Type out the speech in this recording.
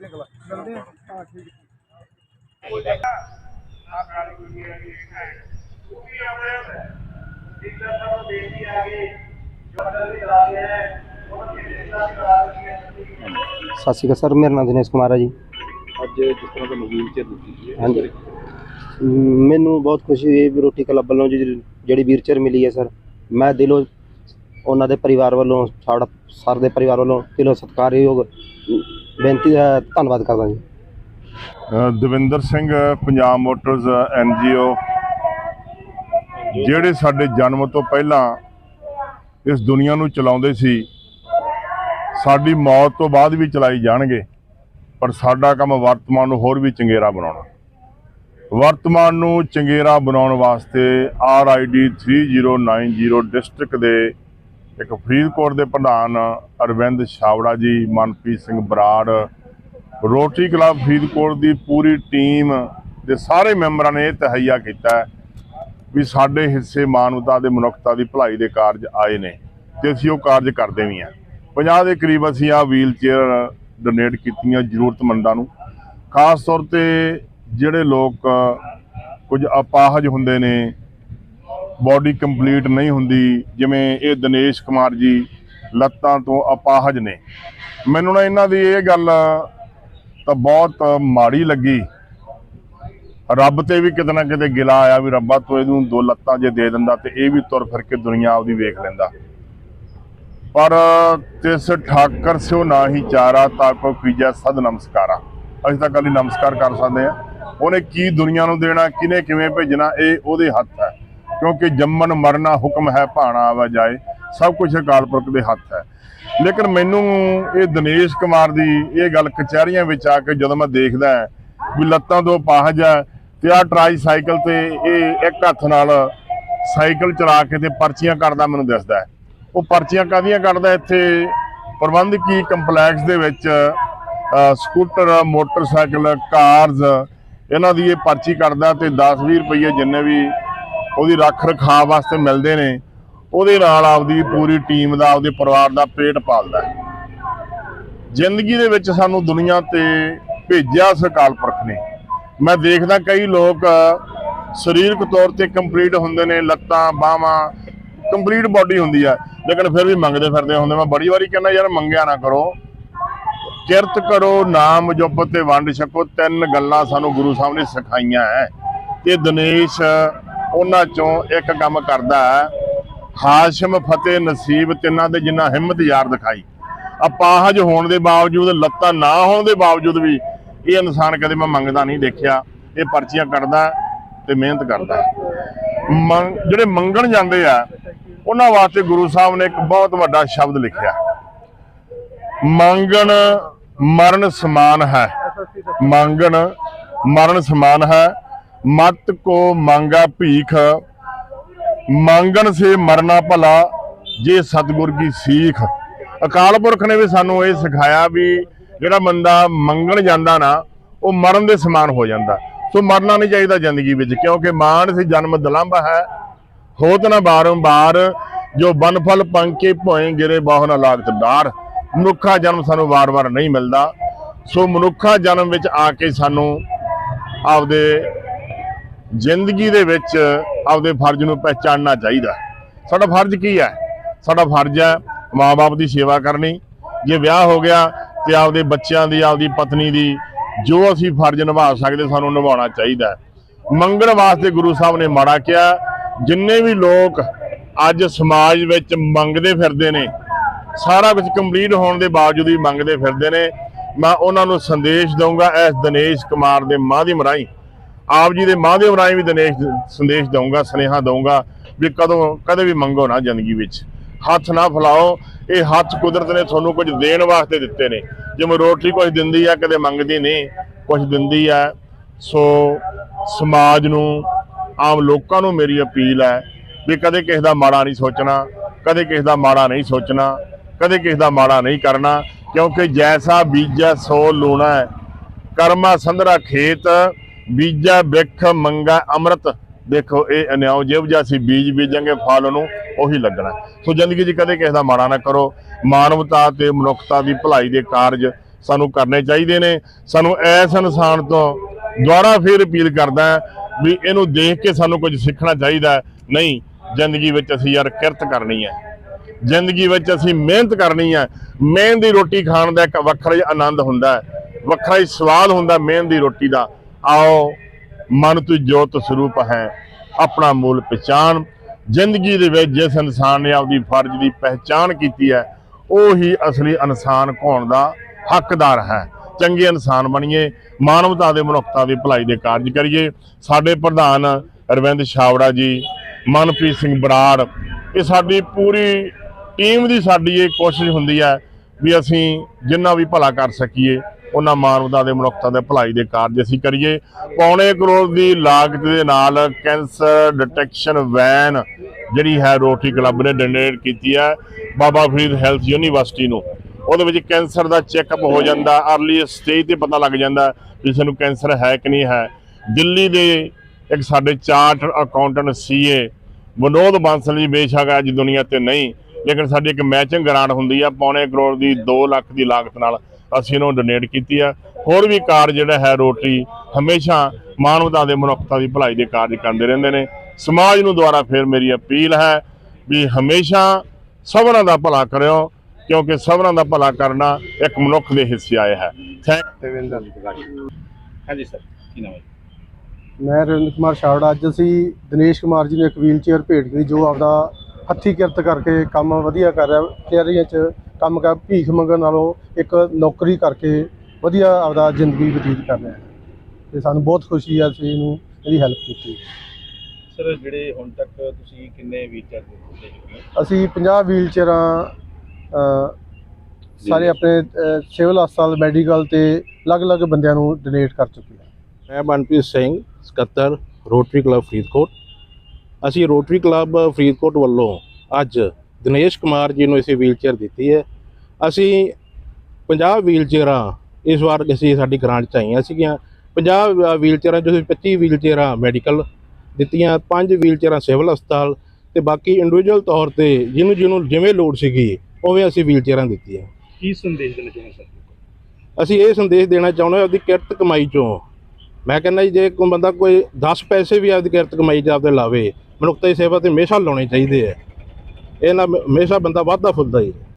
ਮਿਲਦੇ ਆ ਹਾਂ ਠੀਕ। ਸਤਿ ਸ਼੍ਰੀ ਅਕਾਲ ਸਰ ਮੇਰਾ ਨਾਮ ਦਿਨੇਸ਼ ਕੁਮਾਰ ਹੈ ਜੀ ਅੱਜ ਜਿਸ ਤਰ੍ਹਾਂ ਤੁਹਾਨੂੰ ਵੀਲ ਚੇਅਰ ਦਿੱਤੀ ਹੈ ਹਾਂਜੀ ਮੈਨੂੰ ਬਹੁਤ ਖੁਸ਼ੀ ਹੋਈ ਵੀ ਰੋਟੀ ਕਲੱਬ ਵੱਲੋਂ ਜਿਹੜੀ ਵੀਰਚੇਅਰ ਮਿਲੀ ਹੈ ਸਰ ਮੈਂ ਦਿਲੋਂ ਉਹਨਾਂ ਦੇ ਪਰਿਵਾਰ ਵੱਲੋਂ ਸਾਡਾ ਸਰ ਦੇ ਪਰਿਵਾਰ ਵੱਲੋਂ ਦਿਲੋਂ ਸਤਿਕਾਰਯੋਗ ਬੇਨਤੀ ਦਾ ਧੰਨਵਾਦ ਕਰਦਾ ਜੀ। ਦਵਿੰਦਰ ਸਿੰਘ, ਪੰਜਾਬ ਮੋਟਰਸ ਐਨਜੀਓ ਜਿਹੜੇ ਸਾਡੇ ਜਨਮ ਤੋਂ ਪਹਿਲਾਂ ਇਸ ਦੁਨੀਆ ਨੂੰ ਚਲਾਉਂਦੇ ਸੀ, ਸਾਡੀ ਮੌਤ ਤੋਂ ਬਾਅਦ ਵੀ ਚਲਾਈ ਜਾਣਗੇ, ਪਰ ਸਾਡਾ ਕੰਮ ਵਰਤਮਾਨ ਨੂੰ ਹੋਰ ਵੀ ਚੰਗੇਰਾ ਬਣਾਉਣਾ। ਵਰਤਮਾਨ ਨੂੰ ਚੰਗੇਰਾ ਬਣਾਉਣ ਵਾਸਤੇ ਆਰਆਈਡੀ 3090 ਡਿਸਟ੍ਰਿਕਟ ਦੇ ਇੱਕ ਫਰੀਦਕੋਟ ਦੇ ਪ੍ਰਧਾਨ ਅਰਵਿੰਦ ਛਾਵੜਾ ਜੀ, ਮਨਪ੍ਰੀਤ ਸਿੰਘ ਬਰਾੜ, ਰੋਟਰੀ ਕਲੱਬ ਫਰੀਦਕੋਟ ਦੀ ਪੂਰੀ ਟੀਮ ਦੇ ਸਾਰੇ ਮੈਂਬਰਾਂ ਨੇ ਇਹ ਤਹਈਆ ਕੀਤਾ ਵੀ ਸਾਡੇ ਹਿੱਸੇ ਮਾਨਵਤਾ ਦੇ ਮਨੁੱਖਤਾ ਦੀ ਭਲਾਈ ਦੇ ਕਾਰਜ ਆਏ ਨੇ ਤੇ ਅਸੀਂ ਉਹ ਕਾਰਜ ਕਰਦੇ ਵੀ ਹਾਂ। 50 ਦੇ ਕਰੀਬ ਅਸੀਂ ਆ ਵੀਲ ਚੇਅਰ ਡੋਨੇਟ ਕੀਤੀਆਂ ਜ਼ਰੂਰਤਮੰਦਾਂ ਨੂੰ। ਖਾਸ ਤੌਰ ਤੇ ਜਿਹੜੇ ਲੋਕ ਕੁਝ ਅਪਾਹਜ ਹੁੰਦੇ ਨੇ ਬਾਡੀ ਕੰਪਲੀਟ ਨਹੀਂ ਹੁੰਦੀ, ਜਿਵੇਂ ਇਹ ਦਿਨੇਸ਼ ਕੁਮਾਰ ਜੀ ਲੱਤਾਂ ਤੋਂ ਅਪਾਹਜ ਨੇ। ਮੈਨੂੰ ਨਾ ਇਹਨਾਂ ਦੀ ਇਹ ਗੱਲ ਤਾਂ ਬਹੁਤ ਮਾੜੀ ਲੱਗੀ। ਰੱਬ ਤੇ ਵੀ ਕਿਤੇ ਨਾ ਕਿਤੇ ਗਿਲਾ ਆਇਆ ਵੀ ਰੱਬਾ ਤੂੰ ਇਹਨੂੰ ਦੋ ਲੱਤਾਂ ਜੇ ਦੇ ਦਿੰਦਾ ਤੇ ਇਹ ਵੀ ਤੁਰ ਫਿਰ ਕੇ ਦੁਨੀਆ ਆਪਦੀ ਵੇਖ ਲੈਂਦਾ। ਪਰ ਤਿਸ ਠਾਕਰ ਸਿਓ ਨਾ ਹੀ ਚਾਰਾ ਤਾ ਕੋ ਕੀਜੈ ਸਦ ਨਮਸਕਾਰਾ। ਅਸੀਂ ਤਾਂ ਕੱਲੀ ਨਮਸਕਾਰ ਕਰ ਸਕਦੇ ਆ ਉਹਨੇ ਕੀ ਦੁਨੀਆ ਨੂੰ ਦੇਣਾ ਕਿਨੇ ਕਿਵੇਂ ਭੇਜਣਾ, ਇਹ ਉਹਦੇ ਹੱਥ ਹੈ। ਕਿਉਂਕਿ ਜੰਮਣ ਮਰਨਾ ਹੁਕਮ ਹੈ, ਭਾਣਾ ਆਵਾ ਜਾਏ। ਸਭ ਕੁਝ ਅਕਾਲ ਪੁਰਖ ਦੇ ਹੱਥ ਹੈ। ਲੇਕਿਨ ਮੈਨੂੰ ਇਹ ਦਿਨੇਸ਼ ਕੁਮਾਰ ਦੀ ਇਹ ਗੱਲ ਕਚਹਿਰੀਆਂ ਵਿੱਚ ਆ ਕੇ ਜਦੋਂ ਮੈਂ ਦੇਖਦਾ ਵੀ ਲੱਤਾਂ ਤੋਂ ਪਾਹਜ ਹੈ ਤੇ ਆ ਟਰਾਈਸਾਈਕਲ ਤੇ ਇਹ ਇੱਕ ਹੱਥ ਨਾਲ ਸਾਈਕਲ ਚਲਾ ਕੇ ਤੇ ਪਰਚੀਆਂ ਕੱਢਦਾ ਮੈਨੂੰ ਦਿਸਦਾ ਉਹ ਪਰਚੀਆਂ ਕਾਹਦੀਆਂ ਕੱਢਦਾ ਇੱਥੇ ਪ੍ਰਬੰਧਕੀ ਕੰਪਲੈਕਸ ਦੇ ਵਿੱਚ ਸਕੂਟਰ ਮੋਟਰਸਾਈਕਲ ਕਾਰਜ਼ ਇਹਨਾਂ ਦੀ ਇਹ ਪਰਚੀ ਕੱਢਦਾ ਤੇ 10-20 ਰੁਪਏ ਜਿੰਨੇ ਵੀ ਉਹਦੀ ਰੱਖ ਰਖਾਅ ਵਾਸਤੇ ਮਿਲਦੇ ਨੇ, ਉਹਦੇ ਨਾਲ ਆਪਦੀ ਪੂਰੀ ਟੀਮ ਦਾ, ਆਪਦੇ ਪਰਿਵਾਰ ਦਾ ਪੇਟ ਪਾਲਦਾ ਹੈ। ਜ਼ਿੰਦਗੀ ਦੇ ਵਿੱਚ ਸਾਨੂੰ ਦੁਨੀਆ ਤੇ ਭੇਜਿਆ ਸਰਕਾਲ ਪੁਰਖ ਨੇ। ਮੈਂ ਦੇਖਦਾ ਕਈ ਲੋਕ ਸਰੀਰਕ ਤੌਰ ਤੇ ਕੰਪਲੀਟ ਹੁੰਦੇ ਨੇ, ਲੱਤਾਂ, ਬਾਹਾਂ ਕੰਪਲੀਟ ਬਾਡੀ ਹੁੰਦੀ ਆ, ਲੇਕਿਨ ਫਿਰ ਵੀ ਮੰਗਦੇ ਫਿਰਦੇ ਹੁੰਦੇ। ਮੈਂ ਬੜੀ ਵਾਰੀ ਕਹਿੰਦਾ, ਯਾਰ ਮੰਗਿਆ ਨਾ ਕਰੋ। ਕਿਰਤ ਕਰੋ, ਨਾਮ ਜਪ ਤੇ ਵੰਡ ਛਕੋ, ਤਿੰਨ ਗੱਲਾਂ ਸਾਨੂੰ ਗੁਰੂ ਸਾਹਿਬ ਨੇ ਸਿਖਾਈਆਂ ਹੈ। ਤੇ ਦਿਨੇਸ਼ ਉਹਨਾਂ ਚੋਂ ਇੱਕ ਕੰਮ ਕਰਦਾ ਹੈ। ਹਾਸ਼ਮ ਫਤਿਹ ਨਸੀਬ ਤਿੰਨਾਂ ਦੇ ਜਿੰਨਾ ਹਿੰਮਤ ਯਾਰ ਦਿਖਾਈ। ਅਪਾਹਜ ਹੋਣ ਦੇ ਬਾਵਜੂਦ, ਲੱਤਾਂ ਨਾ ਹੋਣ ਦੇ ਬਾਵਜੂਦ ਵੀ ਇਹ ਇਨਸਾਨ ਕਦੇ ਮੈਂ ਮੰਗਦਾ ਨਹੀਂ ਦੇਖਿਆ। ਇਹ ਪਰਚੀਆਂ ਕੱਢਦਾ ਤੇ ਮਿਹਨਤ ਕਰਦਾ। ਮੰਗ, ਜਿਹੜੇ ਮੰਗਣ ਜਾਂਦੇ ਆ, ਉਹਨਾਂ ਵਾਸਤੇ ਗੁਰੂ ਸਾਹਿਬ ਨੇ ਇੱਕ ਬਹੁਤ ਵੱਡਾ ਸ਼ਬਦ ਲਿਖਿਆ। ਮੰਗਣ ਮਰਨ ਸਮਾਨ ਹੈ। ਮੰਗਣ ਮਰਨ ਸਮਾਨ ਹੈ। ਮਤ ਕੋ ਮੰਗਾ ਭੀਖ, ਮੰਗਣ ਸੇ ਮਰਨਾ ਭਲਾ, ਜੇ ਸਤਿਗੁਰ ਕੀ ਸੀਖ। ਅਕਾਲ ਪੁਰਖ ਨੇ ਵੀ ਸਾਨੂੰ ਇਹ ਸਿਖਾਇਆ ਵੀ ਜਿਹੜਾ ਬੰਦਾ ਮੰਗਣ ਜਾਂਦਾ ਨਾ, ਉਹ ਮਰਨ ਦੇ ਸਮਾਨ ਹੋ ਜਾਂਦਾ। ਸੋ ਮਰਨਾ ਨਹੀਂ ਚਾਹੀਦਾ ਜ਼ਿੰਦਗੀ ਵਿੱਚ, ਕਿਉਂਕਿ ਮਾਨ ਸੀ ਜਨਮ ਦਲੰਭ ਹੈ। ਹੋਤ ਨਾ ਬਾਰੰਬਾਰ ਜੋ ਬਨਫਲ ਪੰਕੇ ਭੋਏ ਗਿਰੇ ਬਾਹ ਨਾ ਲਾਗਤ ਡਾਰ। ਮਨੁੱਖਾ ਜਨਮ ਸਾਨੂੰ ਵਾਰ-ਵਾਰ ਨਹੀਂ ਮਿਲਦਾ। ਸੋ ਮਨੁੱਖਾ ਜਨਮ ਵਿੱਚ ਆ ਕੇ ਸਾਨੂੰ ਆਪਦੇ ਜ਼ਿੰਦਗੀ ਦੇ ਵਿੱਚ ਆਪਦੇ ਫਰਜ਼ ਨੂੰ ਪਹਿਚਾਨਣਾ ਚਾਹੀਦਾ। ਸਾਡਾ ਫਰਜ਼ ਕੀ ਹੈ? ਸਾਡਾ ਫਰਜ਼ ਹੈ ਮਾਪੇ ਦੀ ਸੇਵਾ ਕਰਨੀ। ਜੇ ਵਿਆਹ ਹੋ ਗਿਆ ਤੇ ਆਪਦੇ ਬੱਚਿਆਂ ਦੀ, ਆਪਦੀ ਪਤਨੀ ਦੀ ਜੋ ਅਸੀਂ ਫਰਜ਼ ਨਿਭਾ ਸਕਦੇ ਸਾਨੂੰ ਨਿਭਾਉਣਾ ਚਾਹੀਦਾ ਮੰਗਣ ਵਾਸਤੇ ਗੁਰੂ ਸਾਹਿਬ ਨੇ ਮਾੜਾ ਕਿਹਾ, ਜਿੰਨੇ ਵੀ ਲੋਕ ਅੱਜ ਸਮਾਜ ਵਿੱਚ ਮੰਗਦੇ ਫਿਰਦੇ ਨੇ, ਸਾਰਾ ਕੁਝ ਕੰਪਲੀਟ ਹੋਣ ਦੇ ਬਾਵਜੂਦ ਵੀ ਮੰਗਦੇ ਫਿਰਦੇ ਨੇ, ਮੈਂ ਉਹਨਾਂ ਨੂੰ ਸੰਦੇਸ਼ ਦਊਂਗਾ ਇਸ ਦਿਨੇਸ਼ ਕੁਮਾਰ ਦੇ ਮਾਧਿਅਮ ਰਾਹੀਂ। ਆਪ ਜੀ ਦੇ ਮਾਧਿਅਮ ਰਾਹੀਂ ਵੀ ਦਿਨੇਸ਼ ਸੰਦੇਸ਼ ਦਊਂਗਾ, ਸੁਨੇਹਾ ਦਊਂਗਾ ਵੀ ਕਦੋਂ ਕਦੇ ਵੀ ਮੰਗੋ ਨਾ ਜ਼ਿੰਦਗੀ ਵਿੱਚ। ਹੱਥ ਨਾ ਫਲਾਓ, ਇਹ ਹੱਥ ਕੁਦਰਤ ਨੇ ਤੁਹਾਨੂੰ ਕੁਝ ਦੇਣ ਵਾਸਤੇ ਦਿੱਤੇ ਨੇ। ਜਿਵੇਂ ਰੋਟੀ ਕੁਝ ਦਿੰਦੀ ਆ, ਕਦੇ ਮੰਗਦੀ ਨਹੀਂ, ਕੁਝ ਦਿੰਦੀ ਆ। ਸੋ ਸਮਾਜ ਨੂੰ, ਆਮ ਲੋਕਾਂ ਨੂੰ ਮੇਰੀ ਅਪੀਲ ਹੈ ਵੀ ਕਦੇ ਕਿਸੇ ਦਾ ਮਾੜਾ ਨਹੀਂ ਸੋਚਣਾ, ਕਦੇ ਕਿਸੇ ਦਾ ਮਾੜਾ ਨਹੀਂ ਸੋਚਣਾ, ਕਦੇ ਕਿਸੇ ਦਾ ਮਾੜਾ ਨਹੀਂ ਕਰਨਾ, ਕਿਉਂਕਿ ਜੈਸਾ ਬੀਜੈ ਸੋ ਲੂਣਾ ਹੈ। ਕਰਮਾ ਸੰਧਰਾ ਖੇਤ ਬੀਜਾ ਬਿਖ ਮੰਗਾ ਅੰਮ੍ਰਿਤ। ਦੇਖੋ, ਇਹ ਅਨਿਆਉ ਜਿਵ ਜਿਹਾ ਅਸੀਂ ਬੀਜ ਬੀਜਾਂਗੇ ਫਲ ਨੂੰ ਉਹੀ ਲੱਗਣਾ। ਸੋ ਜ਼ਿੰਦਗੀ 'ਚ ਕਦੇ ਕਿਸੇ ਦਾ ਮਾੜਾ ਨਾ ਕਰੋ। ਮਾਨਵਤਾ ਤੇ ਮਨੁੱਖਤਾ ਦੀ ਭਲਾਈ ਦੇ ਕਾਰਜ ਸਾਨੂੰ ਕਰਨੇ ਚਾਹੀਦੇ ਨੇ। ਸਾਨੂੰ ਐਸ ਇਨਸਾਨ ਤੋਂ ਦੁਬਾਰਾ ਫਿਰ ਅਪੀਲ ਕਰਦਾ ਵੀ ਇਹਨੂੰ ਦੇਖ ਕੇ ਸਾਨੂੰ ਕੁਝ ਸਿੱਖਣਾ ਚਾਹੀਦਾ ਨਹੀਂ, ਜ਼ਿੰਦਗੀ ਵਿੱਚ ਅਸੀਂ ਯਾਰ ਕਿਰਤ ਕਰਨੀ ਹੈ। ਜ਼ਿੰਦਗੀ ਵਿੱਚ ਅਸੀਂ ਮਿਹਨਤ ਕਰਨੀ ਹੈ। ਮਿਹਨਤ ਦੀ ਰੋਟੀ ਖਾਣ ਦਾ ਇੱਕ ਵੱਖਰਾ ਹੀ ਆਨੰਦ ਹੁੰਦਾ ਹੈ। ਵੱਖਰਾ ਹੀ ਸਵਾਦ ਹੁੰਦਾ ਮਿਹਨਤ ਦੀ ਰੋਟੀ ਦਾ। ਆਓ, ਮਨ ਤੂੰ ਜੋਤ ਸਰੂਪ ਹੈ, ਆਪਣਾ ਮੂਲ ਪਛਾਣ। ਜ਼ਿੰਦਗੀ ਦੇ ਵਿੱਚ ਜਿਸ ਇਨਸਾਨ ਨੇ ਆਪਦੀ ਫਰਜ਼ ਦੀ ਪਹਿਚਾਣ ਕੀਤੀ ਹੈ, ਉਹ ਹੀ ਅਸਲੀ ਇਨਸਾਨ ਹੋਣ ਦਾ ਹੱਕਦਾਰ ਹੈ। ਚੰਗੇ ਇਨਸਾਨ ਬਣੀਏ, ਮਾਨਵਤਾ ਦੇ ਮਨੁੱਖਤਾ ਦੀ ਭਲਾਈ ਦੇ ਕਾਰਜ ਕਰੀਏ। ਸਾਡੇ ਪ੍ਰਧਾਨ ਅਰਵਿੰਦ ਛਾਵੜਾ ਜੀ, ਮਨਪ੍ਰੀਤ ਸਿੰਘ ਬਰਾੜ, ਇਹ ਸਾਡੀ ਪੂਰੀ ਟੀਮ ਦੀ ਸਾਡੀ ਇਹ ਕੋਸ਼ਿਸ਼ ਹੁੰਦੀ ਹੈ ਵੀ ਅਸੀਂ ਜਿੰਨਾ ਵੀ ਭਲਾ ਕਰ ਸਕੀਏ ਉਹਨਾਂ ਮਾਨਵਤਾ ਦੇ ਮਨੁੱਖਤਾ ਦੇ ਭਲਾਈ ਦੇ ਕਾਰਜ ਅਸੀਂ ਕਰੀਏ, ਪੌਣੇ ਕਰੋੜ ਦੀ ਲਾਗਤ ਦੇ ਨਾਲ ਕੈਂਸਰ ਡਿਟੈਕਸ਼ਨ ਵੈਨ ਜਿਹੜੀ ਹੈ ਰੋਟਰੀ ਕਲੱਬ ਨੇ ਡੋਨੇਟ ਕੀਤੀ ਹੈ, ਬਾਬਾ ਫਰੀਦ ਹੈਲਥ ਯੂਨੀਵਰਸਿਟੀ ਨੂੰ। ਉਹਦੇ ਵਿੱਚ ਕੈਂਸਰ ਦਾ ਚੈੱਕਅਪ ਹੋ ਜਾਂਦਾ, ਅਰਲੀ ਸਟੇਜ ਤੇ ਪਤਾ ਲੱਗ ਜਾਂਦਾ ਕਿਸੇ ਨੂੰ ਕੈਂਸਰ ਹੈ ਕਿ ਨਹੀਂ ਹੈ। ਦਿੱਲੀ ਦੇ ਇੱਕ ਸਾਡੇ chart accountant CA Vinod Bansal ji, ਬੇਸ਼ੱਕ ਅੱਜ ਦੁਨੀਆ ਤੇ ਨਹੀਂ, ਲੇਕਿਨ ਸਾਡੀ ਇੱਕ ਮੈਚਿੰਗ ਗ੍ਰਾਂਟ ਹੁੰਦੀ ਆ, ਪੌਣੇ ਕਰੋੜ ਦੀ 2 ਲੱਖ ਦੀ ਲਾਗਤ ਨਾਲ ਅਸੀਂ ਇਹਨੂੰ ਡੋਨੇਟ ਕੀਤੀ ਆ। ਹੋਰ ਵੀ ਕਾਰ ਜਿਹੜਾ ਹੈ ਰੋਟਰੀ ਹਮੇਸ਼ਾ ਮਾਨਵਤਾ ਦੇ ਮਨੁੱਖਤਾ ਦੀ ਭਲਾਈ ਦੇ ਕਾਰਜ ਕਰਦੇ ਰਹਿੰਦੇ ਨੇ। ਸਮਾਜ ਨੂੰ ਦੁਆਰਾ ਫਿਰ ਮੇਰੀ ਅਪੀਲ ਹੈ ਵੀ ਹਮੇਸ਼ਾ ਸਭਨਾਂ ਦਾ ਭਲਾ ਕਰਿਓ ਕਿਉਂਕਿ ਸਭਨਾਂ ਦਾ ਭਲਾ ਕਰਨਾ ਇੱਕ ਮਨੁੱਖ ਦੇ ਹਿੱਸੇ ਆਇਆ ਹੈ। ਥੈਂਕ ਦੇਵਿੰਦਰ ਹਾਂਜੀ ਸਰ ਕੀ ਨਾਮ ਹੈ ਮੈਂ ਰਵਿੰਦਰ ਕੁਮਾਰ ਛਾਵੜਾ ਅੱਜ ਅਸੀਂ ਦਿਨੇਸ਼ ਕੁਮਾਰ ਜੀ ਨੂੰ ਇੱਕ ਵੀਲ ਚੇਅਰ ਭੇਟ ਕੀਤੀ ਜੋ ਆਪਦਾ ਹੱਥੀ ਕਿਰਤ ਕਰਕੇ ਕੰਮ ਵਧੀਆ ਕਰ ਰਿਹਾ ਤਿਆਰੀਆਂ 'ਚ ਕੰਮ ਕਰ ਭੀਖ ਮੰਗਣ ਨਾਲੋਂ ਇੱਕ ਨੌਕਰੀ ਕਰਕੇ ਵਧੀਆ ਆਪਦਾ ਜ਼ਿੰਦਗੀ ਬਤੀਤ ਕਰ ਰਿਹਾ ਹੈ। ਤੇ ਸਾਨੂੰ ਬਹੁਤ ਖੁਸ਼ੀ ਆ ਅਸੀਂ ਇਹਨੂੰ ਇਹਦੀ ਹੈਲਪ ਕੀਤੀ। ਸਰ ਜਿਹੜੇ ਹੁਣ ਤੱਕ ਤੁਸੀਂ ਕਿੰਨੇ ਵੀਚਰ ਦੇ ਚੁੱਕੇ ਅਸੀਂ 50 ਵੀਲ ਚੇਅਰਾਂ ਅ, ਸਾਰੇ ਆਪਣੇ ਸਿਵਲ ਹਸਪਤਾਲ ਮੈਡੀਕਲ ਤੇ ਅਲੱਗ-ਅਲੱਗ ਬੰਦਿਆਂ ਨੂੰ ਡੋਨੇਟ ਕਰ ਚੁੱਕੇ ਹਾਂ। ਮੈਂ ਮਨਪ੍ਰੀਤ ਸਿੰਘ ਸਕੱਤਰ ਰੋਟਰੀ ਕਲੱਬ ਫਰੀਦਕੋਟ। ਅਸੀਂ ਰੋਟਰੀ ਕਲੱਬ ਫਰੀਦਕੋਟ ਵੱਲੋਂ ਅੱਜ ਦਿਨੇਸ਼ ਕੁਮਾਰ ਜੀ ਨੂੰ ਅਸੀਂ ਵੀਲਚੇਅਰ ਦਿੱਤੀ ਹੈ। ਅਸੀਂ 50 ਵੀਲਚੇਅਰਾਂ ਇਸ ਵਾਰ ਅਸੀਂ ਸਾਡੀ ਗ੍ਰਾਂਟ 'ਚ ਆਈਆਂ ਸੀਗੀਆਂ। 50 ਵੀਲਚੇਅਰਾਂ ਜੋ ਅਸੀਂ 25 ਵੀਲਚੇਅਰਾਂ ਮੈਡੀਕਲ ਦਿੱਤੀਆਂ ਪੰਜ ਵੀਲਚੇਅਰਾਂ ਸਿਵਲ ਹਸਪਤਾਲ ਤੇ ਬਾਕੀ ਇੰਡੀਵਿਜੂਅਲ ਤੌਰ ਤੇ ਜਿਹਨੂੰ ਜਿਹਨੂੰ ਜਿਵੇਂ ਲੋੜ ਸੀਗੀ ਉਵੇਂ ਅਸੀਂ ਵੀਲਚੇਅਰਾਂ ਦਿੱਤੀਆਂ। ਕੀ ਸੰਦੇਸ਼ ਦੇਣਾ ਚਾਹੁੰਦੇ ਸਰ? ਅਸੀਂ ਇਹ ਸੰਦੇਸ਼ ਦੇਣਾ ਚਾਹੁੰਦੇ ਹਾਂ ਆਪਦੀ ਕਿਰਤ ਕਮਾਈ ਚੋਂ। ਮੈਂ ਕਹਿੰਦਾ ਜੀ ਜੇ ਕੋਈ ਬੰਦਾ ਕੋਈ 10 ਪੈਸੇ ਵੀ ਆਪਦੀ ਕਿਰਤ ਕਮਾਈ 'ਚ ਆਪਦੇ ਲਾਵੇ ਮਨੁੱਖਤਾ ਦੀ ਸੇਵਾ ਤੇ ਹਮੇਸ਼ਾ ਲਾਉਣੇ ਚਾਹੀਦੇ ਆ। ਇਹ ਨਾਲ ਹਮੇਸ਼ਾ ਬੰਦਾ ਵਾਧਾ ਫੁੱਲਦਾ ਹੀ